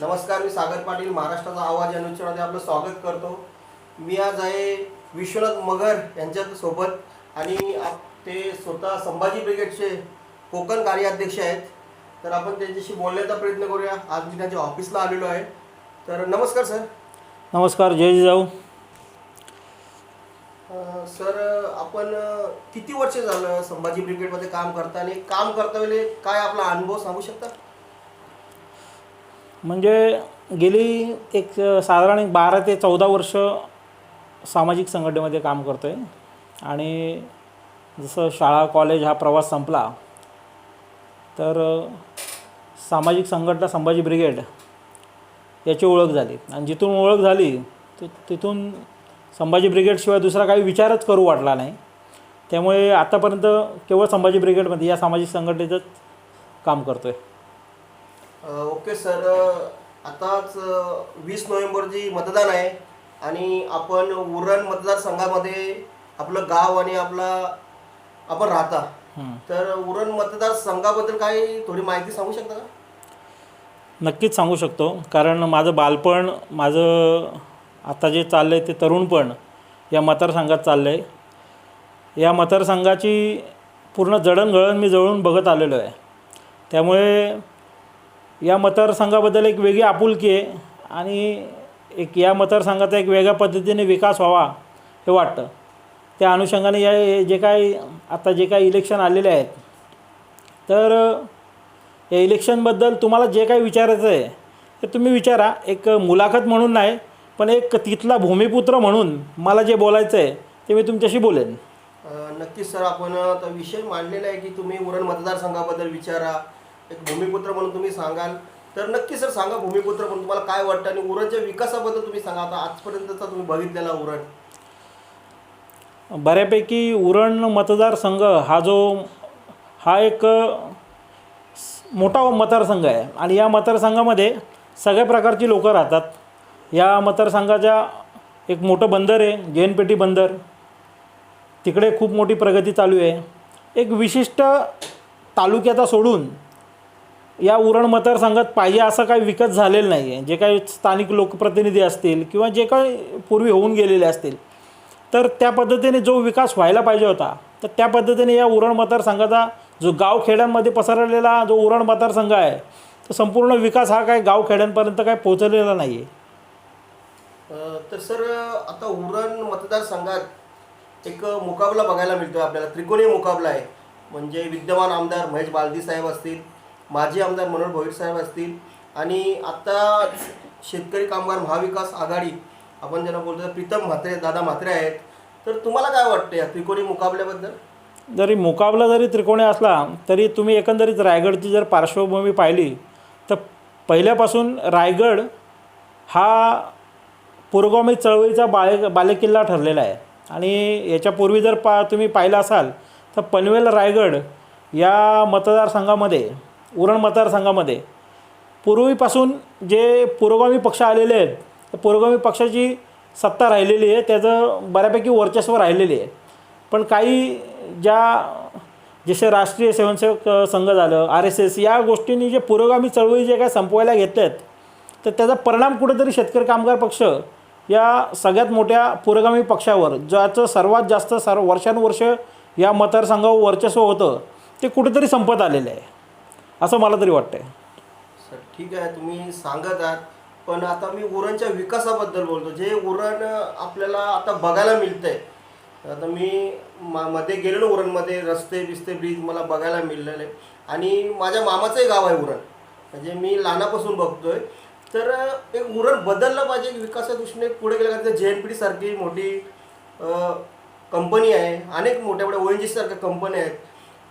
नमस्कार मी सागर पाटील महाराष्ट्राचा आवाज या न्यूजमध्ये आपलं स्वागत करतो. मी आज आहे विश्वनाथ मगर यांच्या सोबत आणि आप- ते स्वतः संभाजी ब्रिगेडचे कोकण कार्याध्यक्ष आहेत. तर आपण त्यांच्याशी बोलण्याचा प्रयत्न करूया. आज मी त्यांच्या ऑफिसला आलेलो आहे. तर नमस्कार सर. नमस्कार जय जिजाऊ. सर आपण किती वर्ष झालं संभाजी ब्रिगेडमध्ये काम करता आणि काम करता वेळी काय आपला अनुभव सांगू शकता? म्हणजे गेली एक साधारण एक बारा ते चौदा वर्ष सामाजिक संघटनेमध्ये काम करतो आहे आणि जसं शाळा कॉलेज हा प्रवास संपला तर सामाजिक संघटना संभाजी ब्रिगेड याची ओळख झाली. आणि जिथून ओळख झाली तिथून संभाजी ब्रिगेडशिवाय दुसरा काही विचारच करू वाटला नाही. त्यामुळे आतापर्यंत केवळ संभाजी ब्रिगेडमध्ये या सामाजिक संघटनेचंच काम करतो आहे ओके सर. आताच वीस नोव्हेंबरची मतदान आहे आणि आपण उरण मतदारसंघामध्ये आपलं गाव आणि आपला आपण राहता. तर उरण मतदारसंघाबद्दल काही थोडी माहिती सांगू शकता का? नक्कीच सांगू शकतो. कारण माझं बालपण माझं आता जे चाललं आहे ते तरुणपण या मतदारसंघात चाललं आहे या मतदारसंघाची पूर्ण जडणघडण मी जवळून बघत आलेलो आहे. त्यामुळे या मतदारसंघाबद्दल एक वेगळी आपुलकी आहे आणि एक या मतदारसंघाचा एक वेगळ्या पद्धतीने विकास व्हावा हे वाटतं. त्या अनुषंगाने या हे जे काही आता जे काही इलेक्शन आलेले आहेत. तर या इलेक्शनबद्दल तुम्हाला जे काही विचारायचं आहे ते तुम्ही विचारा. एक मुलाखत म्हणून नाही पण एक तिथला भूमिपुत्र म्हणून मला जे बोलायचं आहे ते मी तुमच्याशी बोलेन. नक्कीच सर आपण विषय मांडलेला आहे की तुम्ही उरण मतदारसंघाबद्दल विचारा. एक भूमिपुत्र म्हणून तुम्ही सांगाल. तर नक्की सर सांगा भूमिपुत्र म्हणून तुम्हाला काय वाटतं आणि उरणच्या विकासाबद्दल तुम्ही सांगा. आता आजपर्यंतचा तुम्ही बघितलेला उरण. बऱ्यापैकी उरण मतदारसंघ हा जो हा एक मोठा मतदारसंघ आहे. आणि या मतदारसंघामध्ये सगळ्या प्रकारची लोकं राहतात. या मतदारसंघाच्या एक मोठं बंदर आहे जैनपेटी बंदर. तिकडे खूप मोठी प्रगती चालू आहे. एक विशिष्ट तालुक्याचा सोडून या उरण मतदारसंघात पाहिजे असं काही विकत झालेलं नाही आहे जे काही स्थानिक लोकप्रतिनिधी असतील किंवा जे काही पूर्वी होऊन गेलेले असतील तर त्या पद्धतीने जो विकास व्हायला पाहिजे होता तर त्या पद्धतीने या उरण मतदारसंघाचा जो गावखेड्यांमध्ये पसरलेला जो उरण मतदारसंघ आहे तो संपूर्ण विकास हा काय गावखेड्यांपर्यंत काय पोहोचलेला नाही आहे तर सर आता उरण मतदारसंघात एक मुकाबला बघायला मिळतो आपल्याला. त्रिकोणीय मुकाबला आहे. म्हणजे विद्यमान आमदार महेश बालदी साहेब असतील माजी आमदार मनोहर भोईर साहेब असतील आणि आता शेतकरी कामगार महाविकास आघाडी आपण ज्यांना बोलतो प्रीतम म्हात्रे दादा म्हात्रे आहेत. तर तुम्हाला काय वाटतं या त्रिकोणी मुकाबल्याबद्दल? जरी मुकाबला जरी त्रिकोणी असला तरी तुम्ही एकंदरीत रायगडची जर पार्श्वभूमी पाहिली तर पहिल्यापासून रायगड हा पुरोगामी चळवळीचा बाळे बालेकिल्ला ठरलेला आहे. आणि याच्यापूर्वी जर पा तुम्ही पाहिलं असाल तर पनवेल रायगड या मतदारसंघामध्ये उरण मतदारसंघामध्ये. पूर्वीपासून जे पुरोगामी पक्ष आलेले आहेत त्या पुरोगामी पक्षाची सत्ता राहिलेली आहे त्याचं बऱ्यापैकी वर्चस्व राहिलेली आहे. पण काही ज्या जसे राष्ट्रीय स्वयंसेवक संघ झालं आर एस एस या गोष्टींनी जे पुरोगामी चळवळी जे काय संपवायला घेतल्यात तर त्याचा परिणाम कुठेतरी शेतकरी कामगार पक्ष या सगळ्यात मोठ्या पुरोगामी पक्षावर ज्याचं सर्वात जास्त सर्व वर्षानुवर्ष या मतदारसंघावर वर्चस्व होतं ते कुठेतरी संपत आलेलं आहे. असं मला तरी वाटतं आहे सर ठीक आहे तुम्ही सांगत आहात. पण आता मी उरणच्या विकासाबद्दल बोलतो. जे उरण आपल्याला आता बघायला मिळतंय. आता मी मा मध्ये गेलेलो उरणमध्ये रस्ते बिस्ते ब्रिज मला बघायला मिळलेले. आणि माझ्या मामाचंही गाव आहे उरण. म्हणजे मी लहानापासून बघतोय. तर एक उरण बदललं पाहिजे एक विकासाच्या दृष्टीने. पुढे गेलं कारण जे एन पी डी सारखी मोठी कंपनी आहे. अनेक मोठ्या मोठ्या ओ एन जी सारख्या कंपन्या आहेत.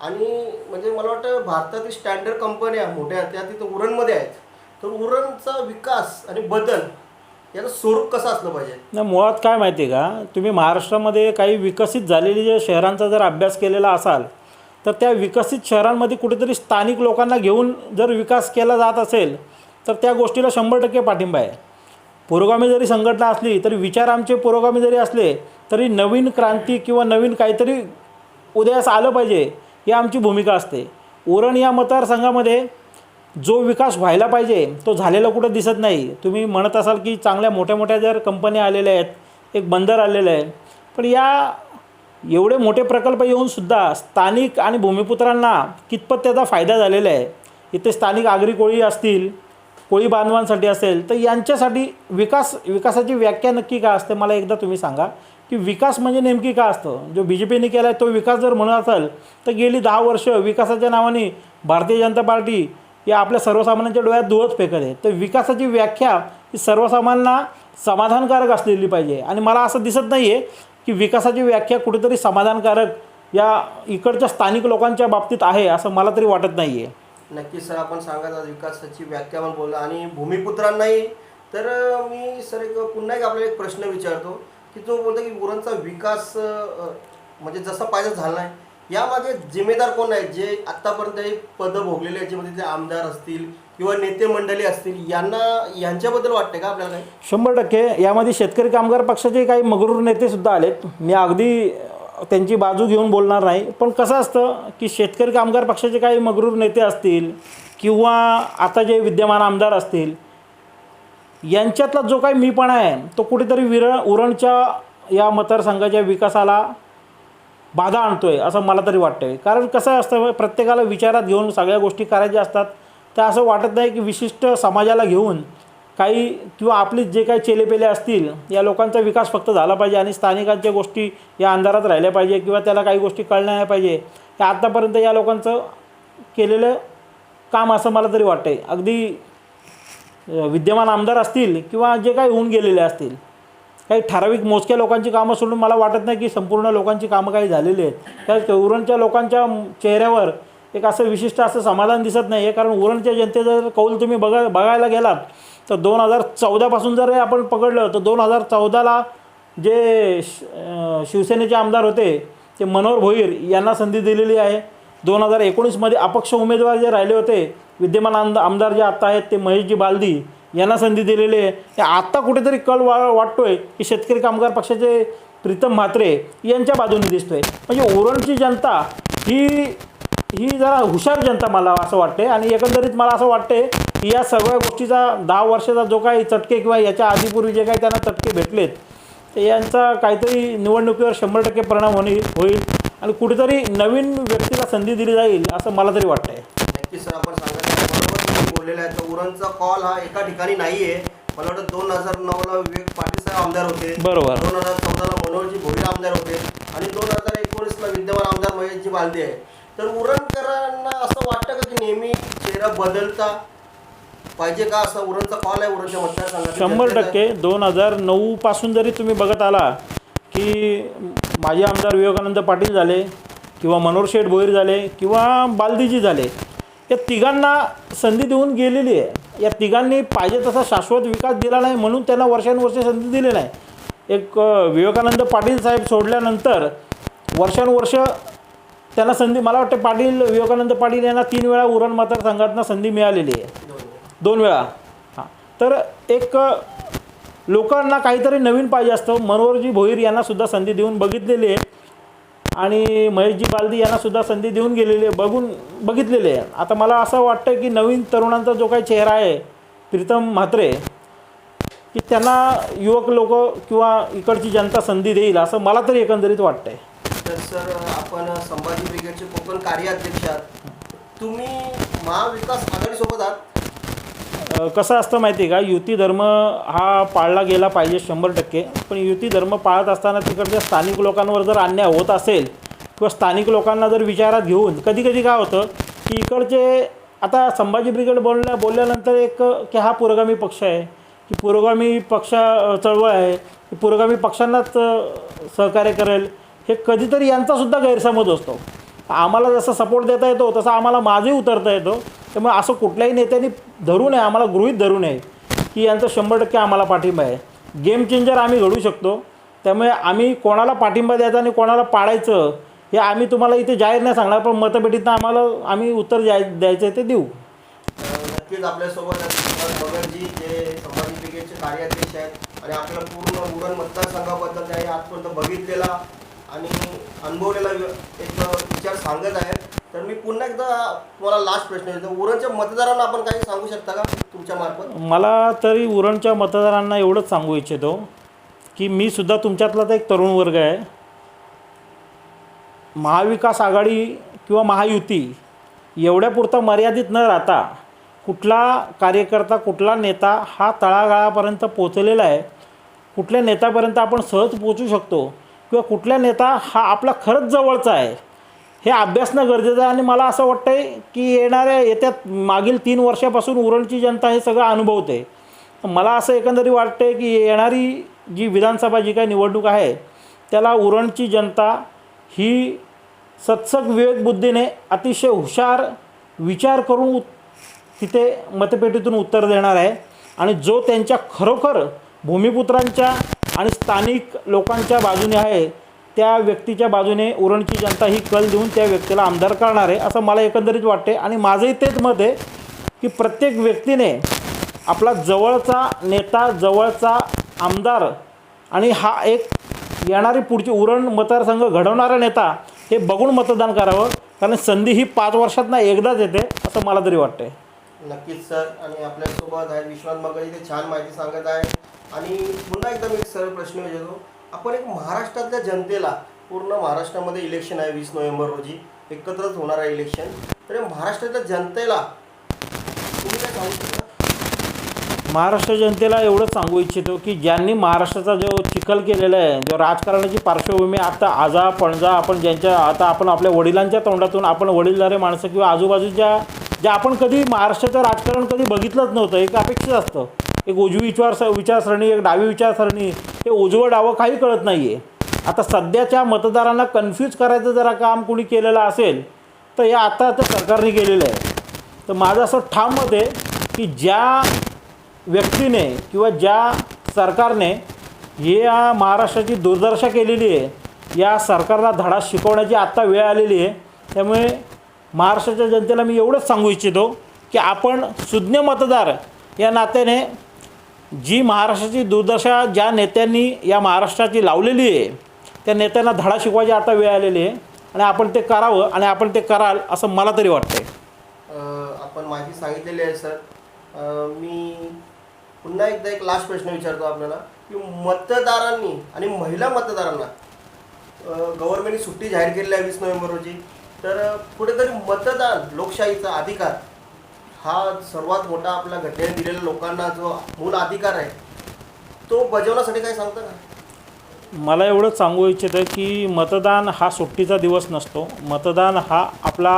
आणि म्हणजे मला वाटतं भारतातील स्टँडर्ड कंपन्या मोठ्या त्या तिथं उरणमध्ये आहेत. तर उरणचा विकास आणि बदल याचं स्वरूप कसं असलं पाहिजे? नाही मुळात काय माहिती आहे का? तुम्ही महाराष्ट्रामध्ये काही विकसित झालेली जे शहरांचा जर अभ्यास केलेला असाल तर त्या विकसित शहरांमध्ये कुठेतरी स्थानिक लोकांना घेऊन जर विकास केला जात असेल तर त्या गोष्टीला शंभर टक्के पाठिंबा आहे. पुरोगामी जरी संघटना असली तरी विचार आमचे पुरोगामी जरी असले तरी नवीन क्रांती किंवा नवीन काहीतरी उदयास आलं पाहिजे. ही आमची भूमिका असते. उरण या मतदारसंघामध्ये जो विकास व्हायला पाहिजे तो झालेला कुठं दिसत नाही. तुम्ही म्हणत असाल की चांगल्या मोठ्या मोठ्या जर कंपन्या आलेल्या आहेत एक बंदर आलेलं आहे. पण या एवढे मोठे प्रकल्प येऊनसुद्धा स्थानिक आणि भूमिपुत्रांना कितपत त्याचा फायदा झालेला आहे? इथे स्थानिक आगरी कोळी असतील कोळी बांधवांसाठी असेल तर यांच्यासाठी विकास विकासाची व्याख्या नक्की काय असते मला एकदा तुम्ही सांगा. की विकास म्हणजे नेमकी काय असतं? जो बी जे पीने केला आहे तो विकास जर म्हणत असाल तर गेली दहा वर्ष विकासाच्या नावाने भारतीय जनता पार्टी या आपल्या सर्वसामान्यांच्या डोळ्यात धुवत फेकत आहे. तर विकासाची व्याख्या ही सर्वसामान्यांना समाधानकारक असलेली पाहिजे. आणि मला असं दिसत नाही आहे की विकासाची व्याख्या कुठेतरी समाधानकारक या इकडच्या स्थानिक लोकांच्या बाबतीत आहे असं मला तरी वाटत नाही आहे नक्कीच सर आपण सांगत आहात विकासाची व्याख्या पण बोलला. आणि भूमिपुत्रांनाही तर मी सर एक पुन्हा एक आपल्याला एक प्रश्न विचारतो की तो बोलतो की गुरांचा विकास म्हणजे जसा पाहिजे झाला नाही. यामागे जिम्मेदार कोण आहेत? जे आत्तापर्यंत हे पदं भोगलेले आहेत ज्यामध्ये ते आमदार असतील किंवा नेते मंडळी असतील यांना यांच्याबद्दल वाटतं का आपल्याला शंभर टक्के. यामध्ये शेतकरी कामगार पक्षाचे काही मगरूर नेतेसुद्धा आलेत. मी अगदी त्यांची बाजू घेऊन बोलणार नाही. पण कसं असतं की शेतकरी कामगार पक्षाचे काही मगरूर नेते असतील किंवा आता जे विद्यमान आमदार असतील यांच्यातला जो काही मीपणा आहे तो कुठेतरी विर उरणच्या या मतदारसंघाच्या विकासाला बाधा आणतो आहे असं मला तरी वाटतंय. कारण कसं असतं प्रत्येकाला विचारात घेऊन सगळ्या गोष्टी करायच्या असतात. तर असं वाटत नाही की विशिष्ट समाजाला घेऊन काही किंवा आपलीच जे काही चेलेपेले असतील या लोकांचा विकास फक्त झाला पाहिजे आणि स्थानिकांच्या गोष्टी या अंधारात राहिल्या पाहिजे किंवा त्याला काही गोष्टी कळल्या नाही पाहिजे. हे आत्तापर्यंत या लोकांचं केलेलं काम असं मला तरी वाटतंय. अगदी विद्यमान आमदार असतील किंवा जे काही होऊन गेलेले असतील काही ठराविक मोजक्या लोकांची कामं सोडून मला वाटत नाही की संपूर्ण लोकांची कामं काही झालेली आहेत. त्या उरणच्या लोकांच्या चेहऱ्यावर एक असं विशिष्ट असं समाधान दिसत नाही आहे कारण उरणच्या जनतेचा जर कौल तुम्ही बघा बघायला गेलात तर दोन हजार चौदापासून जर आपण पकडलं तर दोन हजार चौदाला जे शिवसेनेचे आमदार होते ते मनोहर भोईर यांना संधी दिलेली आहे. दोन हजार एकोणीसमध्ये अपक्ष उमेदवार जे राहिले होते विद्यमान आमदा आमदार जे आत्ता आहेत ते महेशजी बालदी यांना संधी दिलेली आहे. ते आत्ता कुठेतरी कल वा आहे की शेतकरी कामगार पक्षाचे प्रीतम म्हात्रे यांच्या बाजूने दिसतोय. म्हणजे ओरणची जनता ही ही जरा हुशार जनता मला असं वाटते आणि एकंदरीत मला असं वाटते की या सगळ्या गोष्टीचा दहा वर्षाचा जो काही चटके किंवा याच्या आधीपूर्वी जे काही त्यांना चटके भेटलेत तर यांचा काहीतरी निवडणुकीवर शंभर टक्के परिणाम होणे होईल आणि कुठेतरी नवीन व्यक्तीला संधी दिली जाईल असं मला तरी वाटतंय. नक्कीच सर आपण सांगत तुम्ही बोललेला आहे. तर उरणचा कॉल हा एका ठिकाणी नाही आहे मला वाटतं दोन हजार नऊला विवेक पाटील साहेब आमदार होते. बरोबर. दोन हजार चौदाला मनोहरजी भोईर आमदार होते. आणि दोन हजार एकोणीसला विद्यमान आमदार महेशजी बालदे आहे. तर उरणकरांना असं वाटतं का की नेहमी चेहरा बदलता पाहिजे का असं? उरणचा कॉल आहे उरणच्या मतदारसंघात शंभर टक्के. दोन हजार नऊपासून जरी तुम्ही बघत आला की माजी आमदार विवेकानंद पाटील झाले किंवा मनोहर शेठ भोईर झाले किंवा बालदीजी झाले या तिघांना संधी देऊन गेलेली आहे. या तिघांनी पाहिजे तसा शाश्वत विकास दिला नाही म्हणून त्यांना वर्षानुवर्षे संधी दिली नाही. एक विवेकानंद पाटील साहेब सोडल्यानंतर वर्षानुवर्ष त्यांना संधी मला वाटतं पाटील विवेकानंद पाटील यांना तीन वेळा उरण मतदारसंघातनं संधी मिळालेली आहे. दोन वेळा. हां. तर एक लोकांना काहीतरी नवीन पाहिजे असतं. मनोहरजी भोईर यांना सुद्धा संधी देऊन बघितलेली आहे. आणि महेशजी बालदी यांना सुद्धा संधी देऊन गेलेली आहे. बघून बघितलेले आहे. आता मला असं वाटतं की नवीन तरुणांचा जो काही चेहरा आहे प्रीतम म्हात्रे की त्यांना युवक लोक किंवा इकडची जनता संधी देईल असं मला तरी एकंदरीत वाटतंय. तर सर आपण संभाजी ब्रिगेडचे कोकण कार्याध्यक्ष आहात. तुम्ही महाविकास आघाडीसोबत आहात? कसं असतं माहिती आहे का? युती धर्म हा पाळला गेला पाहिजे शंभर टक्के. पण युती धर्म पाळत असताना तिकडच्या स्थानिक लोकांवर जर अन्याय होत असेल किंवा स्थानिक लोकांना जर विचारात घेऊन कधी कधी काय होतं की इकडचे आता संभाजी ब्रिगेड बोलल्या बोलल्यानंतर एक की हा पुरोगामी पक्ष आहे की पुरोगामी पक्ष चळवळ आहे की पुरोगामी पक्षांनाच सहकार्य करेल. हे कधीतरी यांचासुद्धा गैरसमज असतो. आम्हाला जसा सपोर्ट देता येतो तसं आम्हाला माझही उतरता येतो. त्यामुळे असं कुठल्याही नेत्यांनी धरू नये आम्हाला गृहीत धरू नये की यांचं शंभर टक्के आम्हाला पाठिंबा आहे. गेम चेंजर आम्ही घडू शकतो. त्यामुळे आम्ही कोणाला पाठिंबा द्यायचा आणि कोणाला पाडायचं हे आम्ही तुम्हाला इथे जाहीर नाही सांगणार पण मतपेटीतनं आम्हाला आम्ही उत्तर द्याय द्यायचं आहे ते देऊ. नक्कीच आपल्यासोबत आहेत जे संभाजी ब्रिगेडचे कार्याध्यक्ष आहेत आणि आपल्या पूर्ण उरण मतदारसंघाबद्दल आजपर्यंत बघितलेला आणि अनुभवलेला एक विचार सांगत आहे तर मी पुन्हा एकदा तुम्हाला लास्ट प्रश्न विचारतो. उरणच्या मतदारांना आपण काही सांगू शकता का? तुमच्या मार्फत. मला तरी उरणच्या मतदारांना एवढंच सांगू इच्छितो की मी सुद्धा तुमच्यातलाच एक तरुण वर्ग आहे. महाविकास आघाडी किंवा महायुती एवढ्यापुरता मर्यादित न राहता कुठला कार्यकर्ता कुठला नेता हा तळागाळापर्यंत पोचलेला आहे. कुठल्या नेत्यापर्यंत आपण सहज पोचू शकतो? किंवा कुठला नेता हा आपला खरंच जवळचा आहे हे अभ्यासणं गरजेचं आहे. आणि मला असं वाटतं आहे की येणाऱ्या येत्या मागील तीन वर्षापासून उरणची जनता हे सगळं अनुभवते. मला असं एकंदरीत वाटतं की येणारी जी विधानसभा जी काही निवडणूक आहे त्याला उरणची जनता ही सत्सक विवेकबुद्धीने अतिशय हुशार विचार करून उत- तिथे मतपेटीतून उत्तर देणार आहे. आणि जो त्यांच्या खरोखर भूमिपुत्रांच्या आणि स्थानिक लोकांच्या बाजूने आहे त्या व्यक्तीच्या बाजूने उरणची जनता ही कल देऊन त्या व्यक्तीला आमदार करणार आहे असं मला एकंदरीत वाटते. आणि माझंही तेच मत आहे की प्रत्येक व्यक्तीने आपला जवळचा नेता जवळचा आमदार आणि हा एक येणारी पुढची उरण मतदारसंघ घडवणारा नेता हे बघून मतदान करावं कारण संधी ही पाच वर्षात ना एकदाच येते असं मला तरी वाटते नक्कीच सर. आणि आपल्यासोबत आहे विश्वनाथ मगळी ते छान माहिती सांगत आहे. आणि पुन्हा एकदा मी एक सरळ प्रश्न विचारतो. आपण एक महाराष्ट्रातल्या जनतेला पूर्ण महाराष्ट्रामध्ये इलेक्शन आहे वीस नोव्हेंबर रोजी एकत्रच होणार आहे इलेक्शन तर महाराष्ट्रातल्या जनतेला तुम्ही काय सांगू शकता? महाराष्ट्र जनतेला एवढंच सांगू इच्छितो की ज्यांनी महाराष्ट्राचा जो चिखल केलेला आहे जो राजकारणाची पार्श्वभूमी आता आजा पणजा आपण ज्यांच्या आता आपण आपल्या वडिलांच्या तोंडातून आपण वडीलधारे माणसं किंवा आजूबाजूच्या ज्या आपण कधी महाराष्ट्राचं राजकारण कधी बघितलंच नव्हतं एक अपेक्षित असतं. एक उजवी विचार विचारसरणी एक डावी विचारसरणी हे उजवं डावं काही कळत नाही आहे आता सध्याच्या मतदारांना कन्फ्यूज करायचं जरा काम कुणी केलेलं असेल तर हे आता तर सरकारने केलेलं आहे. तर माझं असं ठाम मत आहे की ज्या व्यक्तीने किंवा ज्या सरकारने या महाराष्ट्राची दुर्दशा केलेली आहे या सरकारला धडा शिकवण्याची आत्ता वेळ आलेली आहे त्यामुळे महाराष्ट्राच्या जनतेला मी एवढंच सांगू इच्छितो की आपण सुज्ञ मतदार या नात्याने जी महाराष्ट्राची दुर्दशा ज्या नेत्यांनी या महाराष्ट्राची लावलेली आहे त्या नेत्यांना धडा शिकवायची आता वेळ आलेली आहे आणि आपण ते करावं आणि आपण ते कराल असं मला तरी वाटतं आहे आपण माहिती सांगितलेली आहे सर. मी पुन्हा एकदा एक लास्ट प्रश्न विचारतो आपल्याला की मतदारांनी आणि महिला मतदारांना गव्हर्नमेंटने सुट्टी जाहीर केलेली आहे वीस नोव्हेंबर रोजी. तर कुठेतरी मतदान लोकशाहीचा अधिकार हा सर्वात मोठा आपल्या घटनेने दिलेल्या लोकांना जो मूल अधिकार आहे तो बजावण्यासाठी काय सांगता का? मला एवढंच सांगू इच्छितं की मतदान हा सुट्टीचा दिवस नसतो. मतदान हा आपला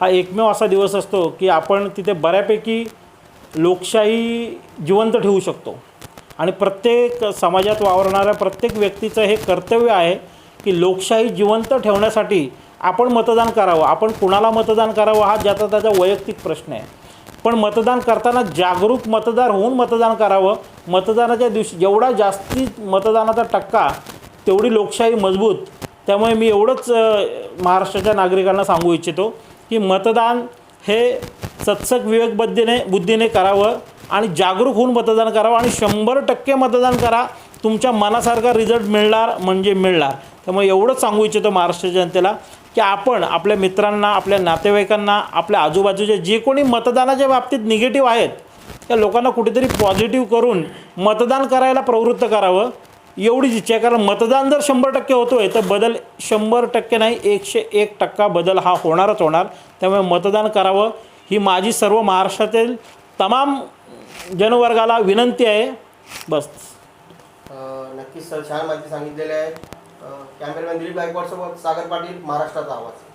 हा एकमेव असा दिवस असतो की आपण तिथे बऱ्यापैकी लोकशाही जिवंत ठेवू शकतो. आणि प्रत्येक समाजात वावरणाऱ्या प्रत्येक व्यक्तीचं हे कर्तव्य आहे की लोकशाही जिवंत ठेवण्यासाठी आपण मतदान करावं. आपण कुणाला मतदान करावं हा ज्याचा त्याचा वैयक्तिक प्रश्न आहे. पण मतदान करताना जागरूक मतदार होऊन मतदान करावं. मतदानाच्या दिवशी जेवढा जास्ती मतदानाचा टक्का तेवढी लोकशाही मजबूत. त्यामुळे मी एवढंच महाराष्ट्राच्या नागरिकांना सांगू इच्छितो की मतदान हे सत्सक विवेकबुद्धीने बुद्धीने करावं आणि जागरूक होऊन मतदान करावं आणि शंभर टक्के मतदान करा. तुमच्या मनासारखा रिझल्ट मिळणार म्हणजे मिळणार. त्यामुळे एवढंच सांगू इच्छितो महाराष्ट्र जनतेला. की आपण आपल्या मित्रांना आपल्या नातेवाईकांना आपल्या आजूबाजूचे जे कोणी मतदानाच्या बाबतीत निगेटिव्ह आहेत त्या लोकांना कुठेतरी पॉझिटिव्ह करून मतदान करायला प्रवृत्त करावं. एवढीच इच्छा आहे कारण मतदान जर शंभर टक्के होतो आहे तर बदल शंभर टक्के नाही एकशे एक टक्का बदल हा होणारच होणार. त्यामुळे मतदान करावं. ही माझी सर्व महाराष्ट्रातील तमाम जनवर्गाला विनंती आहे. बस. नक्कीच सर छान माहिती सांगितलेली आहे. कॅमेरामॅन दिलीप गायकवाडसोबत सागर पाटील महाराष्ट्राचा आवाज.